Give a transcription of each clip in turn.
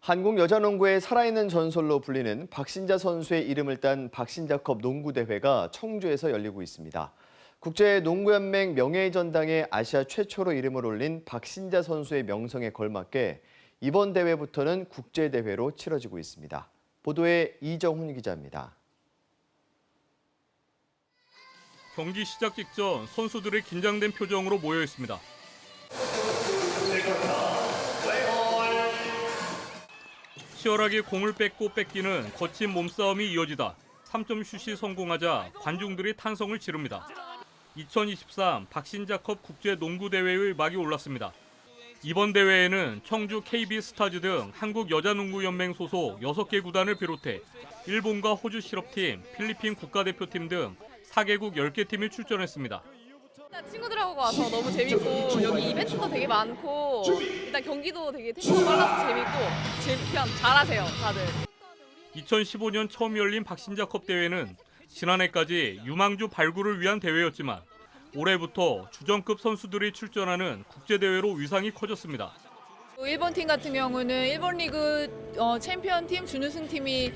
한국 여자농구의 살아있는 전설로 불리는 박신자 선수의 이름을 딴 박신자컵 농구대회가 청주에서 열리고 있습니다. 국제농구연맹 명예의 전당에 아시아 최초로 이름을 올린 박신자 선수의 명성에 걸맞게 이번 대회부터는 국제대회로 치러지고 있습니다. 보도에 이정훈 기자입니다. 경기 시작 직전 선수들이 긴장된 표정으로 모여 있습니다. 치열하게 공을 뺏고 뺏기는 거친 몸싸움이 이어지다 3점 슛이 성공하자 관중들이 탄성을 지릅니다. 2023 박신자컵 국제 농구 대회의 막이 올랐습니다. 이번 대회에는 청주 KB 스타즈 등 한국 여자농구연맹 소속 6개 구단을 비롯해 일본과 호주 실업팀, 필리핀 국가대표팀 등 4개국 10개 팀이 출전했습니다. 일단 친구들하고 와서 너무 재밌고 여기 이벤트도 되게 많고 일단 경기도 되게 템포 빨라서 재밌고 재- 그냥 잘하세요 다들 2015년 처음 열린 박신자컵 대회는 지난해까지 유망주 발굴을 위한 대회였지만 올해부터 주전급 선수들이 출전하는 국제대회로 위상이 커졌습니다. 일본 팀 같은 경우는 일본 리그 어, 챔피언 팀 준우승 팀이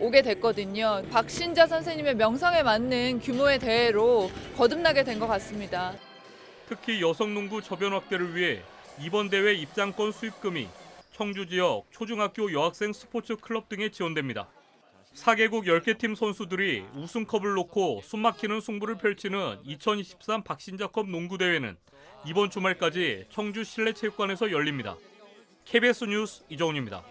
오게 됐거든요 박신자 선생님의 명성에 맞는 규모의 대회로 거듭나게 된 것 같습니다 특히 여성 농구 저변 확대를 위해 이번 대회 입장권 수입금이 청주 지역 초중학교 여학생 스포츠 클럽 등에 지원됩니다. 4개국 10개 팀 선수들이 우승컵을 놓고 숨막히는 승부를 펼치는 2023 박신자컵 농구 대회는 이번 주말까지 청주 실내체육관에서 열립니다. KBS 뉴스 이정훈입니다.